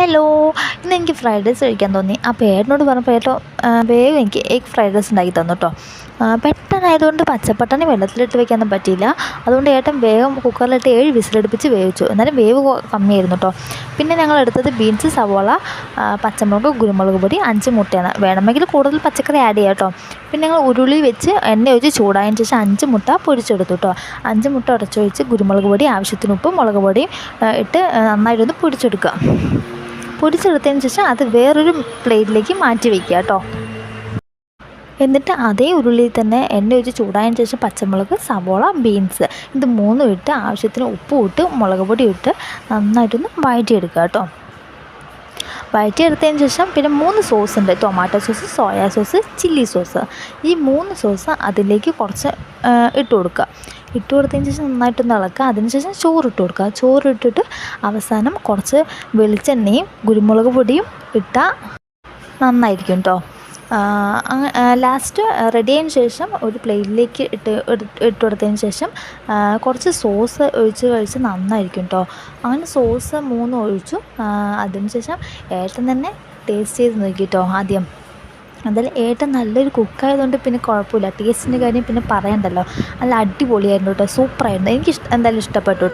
Hello ഇന്ന് എനിക്ക് fried rice കഴിക്കാൻ തോന്നി. അപ്പോൾ ഏട്ടനോട് പറഞ്ഞപ്പോൾ ഏട്ടോ വേഗം എനിക്ക് എഗ് ഫ്രൈഡ് റൈസ് ഉണ്ടാക്കി തന്നു കേട്ടോ പെട്ടെന്നായതുകൊണ്ട് പച്ചപ്പട്ടണി വെള്ളത്തിലിട്ട് വെക്കാനൊന്നും പറ്റിയില്ല. അതുകൊണ്ട് ഏട്ടൻ വേഗം കുക്കറിലിട്ട് ഏഴ് വിസിലടുപ്പിച്ച് വേവിച്ചു. എന്നാലും വേവ് കമ്മിയായിരുന്നു കേട്ടോ പിന്നെ ഞങ്ങൾ എടുത്തത് ബീൻസ് സവോള പച്ചമുളക് കുരുമുളക് പൊടി അഞ്ച് മുട്ടയാണ്. വേണമെങ്കിൽ കൂടുതൽ പച്ചക്കറി ആഡ് ചെയ്യാം കേട്ടോ പിന്നെ ഞങ്ങൾ ഉരുളി വെച്ച് എണ്ണ ഒഴിച്ച് ചൂടായതിന് ശേഷം അഞ്ച് മുട്ട പൊരിച്ചെടുത്തു കേട്ടോ അഞ്ച് മുട്ട ഉടച്ചൊഴിച്ച് കുരുമുളക് പൊടി ആവശ്യത്തിന് ഉപ്പ് മുളക് പൊടിയും ഇട്ട് നന്നായിട്ടൊന്ന് പൊരിച്ചെടുക്കുക. പൊരിച്ചെടുത്തതിന് ശേഷം അത് വേറൊരു പ്ലേറ്റിലേക്ക് മാറ്റി വയ്ക്കുക കേട്ടോ. എന്നിട്ട് അതേ ഉരുളിയിൽ തന്നെ എണ്ണ ഒഴിച്ച് ചൂടായതിന് ശേഷം പച്ചമുളക് സവോള ബീൻസ് ഇത് മൂന്നും ഇട്ട് ആവശ്യത്തിന് ഉപ്പ് ഇട്ട് മുളക് പൊടി ഇട്ട് നന്നായിട്ടൊന്ന് വഴറ്റിയെടുക്കുക കേട്ടോ. വഴറ്റിയെടുത്തതിന് ശേഷം പിന്നെ മൂന്ന് സോസ് ഉണ്ട് tomato sauce soya sauce chilli sauce. ഈ മൂന്ന് സോസ് അതിലേക്ക് കുറച്ച് ഇട്ട് കൊടുക്കുക. ഇട്ട് കൊടുത്തതിന് ശേഷം നന്നായിട്ടൊന്ന് ഇളക്കുക അതിനുശേഷം ചോറ് ഇട്ട് കൊടുക്കുക. ചോറ് ഇട്ടിട്ട് അവസാനം കുറച്ച് വെളിച്ചെണ്ണയും കുരുമുളക് പൊടിയും ഇട്ടാൽ നന്നായിരിക്കും കേട്ടോ ലാസ്റ്റ് റെഡി ആയതിന് ശേഷം ഒരു പ്ലേറ്റിലേക്ക് ഇട്ട് ഇട്ട് കൊടുത്തതിന് ശേഷം കുറച്ച് സോസ് ഒഴിച്ച് കഴിച്ച് നന്നായിരിക്കും കേട്ടോ അങ്ങനെ സോസ് മൂന്ന് ഒഴിച്ചു. അതിനുശേഷം അതിന് ശേഷം ഏട്ടൻ തന്നെ ടേസ്റ്റ് ചെയ്ത് നോക്കി കേട്ടോ ആദ്യം. എന്തായാലും ഏട്ടൻ നല്ലൊരു കുക്കായതുകൊണ്ട് പിന്നെ കുഴപ്പമില്ല. ടേസ്റ്റിന്റെ കാര്യം പിന്നെ പറയണ്ടല്ലോ. നല്ല അടിപൊളിയായിരുന്നു കേട്ടോ സൂപ്പറായിരുന്നു എനിക്ക് ഇഷ്ടം എന്തായാലും ഇഷ്ടപ്പെട്ടു